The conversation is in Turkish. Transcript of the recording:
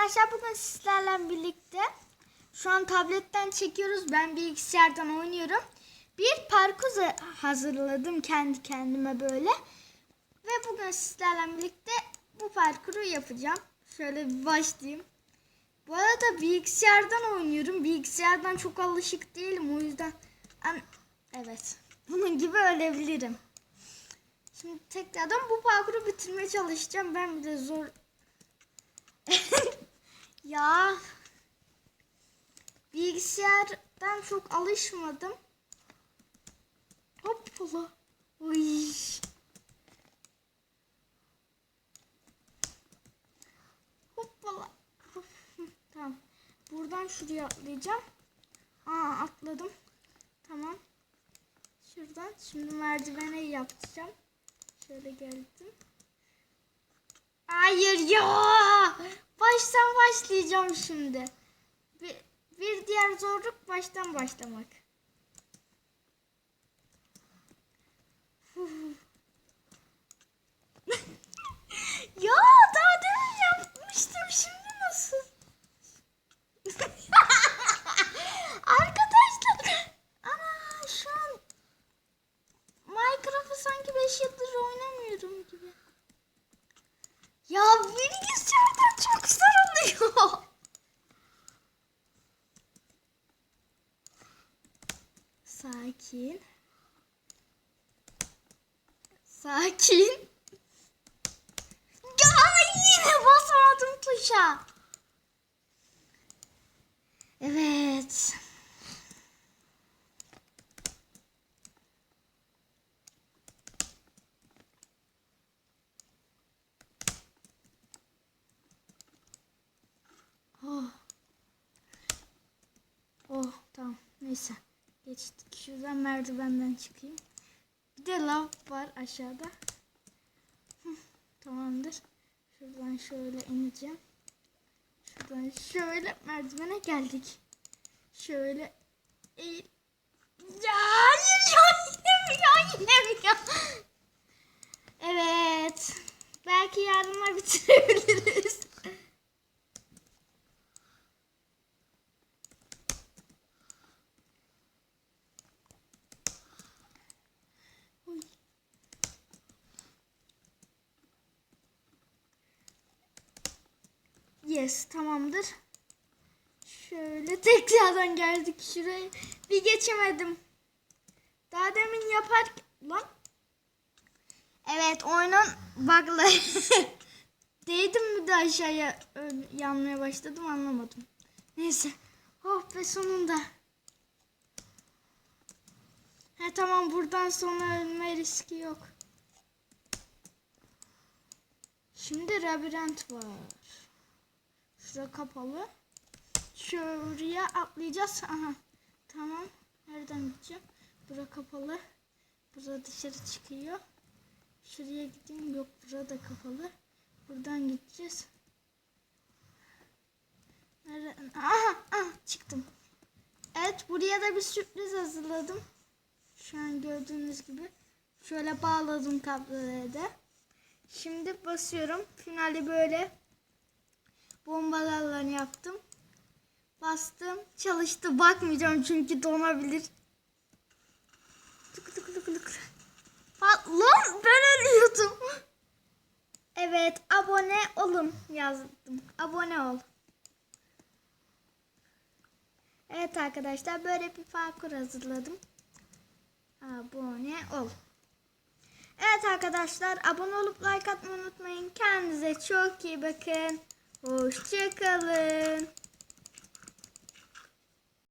Arkadaşlar bugün sizlerle birlikte şu an tabletten çekiyoruz. Ben bilgisayardan oynuyorum. Bir parkur ha- hazırladım kendi kendime böyle. Ve bugün sizlerle birlikte bu parkuru yapacağım. Şöyle bir başlayayım. Bu arada bilgisayardan oynuyorum. Bilgisayardan çok alışık değilim o yüzden. Evet. Bunun gibi ölebilirim. Şimdi tekrardan bu parkuru bitirmeye çalışacağım. Ben bir de zor ya bilgisayardan çok alışmadım. Hoppala. Uy. Hoppala. Tamam. Buradan şuraya atlayacağım. Aa atladım. Tamam. Şuradan şimdi merdivene yapacağım. Şöyle geldim. Hayır ya. Baştan başlayacağım şimdi. Bir, bir diğer zorluk baştan başlamak. ya daha demin yapmıştım şimdi nasıl? Arkadaşlar ana şu an Minecraft'ı sanki 5 yıldır oynamıyorum gibi. Ya bilgisayardan çok zor oluyor. Sakin. Sakin. Ya yine basamadım tuşa. Evet. Oh. Oh tamam neyse. Geçtik. Şuradan merdivenden çıkayım. Bir de lav var aşağıda. Tamamdır. Şuradan şöyle ineceğim. Şuradan şöyle merdivene geldik. Şöyle eğil. Ya hayır ya yine mi? Evet. Belki yarınla bitirebiliriz. Yes tamamdır. Şöyle tekrardan geldik şuraya. Bir geçemedim. Daha demin yapar lan. Evet oyunun bug'ları. Değdim mi de aşağıya yanmaya başladım anlamadım. Neyse. Oh be sonunda. He tamam buradan sonra ölme riski yok. Şimdi labirent var. Şura kapalı. Şuraya atlayacağız. Aha. Tamam. Nereden gideceğim? Bura kapalı. Bura dışarı çıkıyor. Şuraya gideyim. Yok burada kapalı. Buradan gideceğiz. Nereden? Aha, aha çıktım. Evet buraya da bir sürpriz hazırladım. Şu an gördüğünüz gibi. Şöyle bağladım kabloları da. Şimdi basıyorum. Finalde böyle bombalarla yaptım. Bastım. Çalıştı. Bakmayacağım çünkü donabilir. Tık tık tık tık. Lan ben ölüyordum. Evet abone olun yazdım. Abone ol. Evet arkadaşlar böyle bir parkur hazırladım. Abone ol. Evet arkadaşlar abone olup like atmayı unutmayın. Kendinize çok iyi bakın. Hoşçakalın.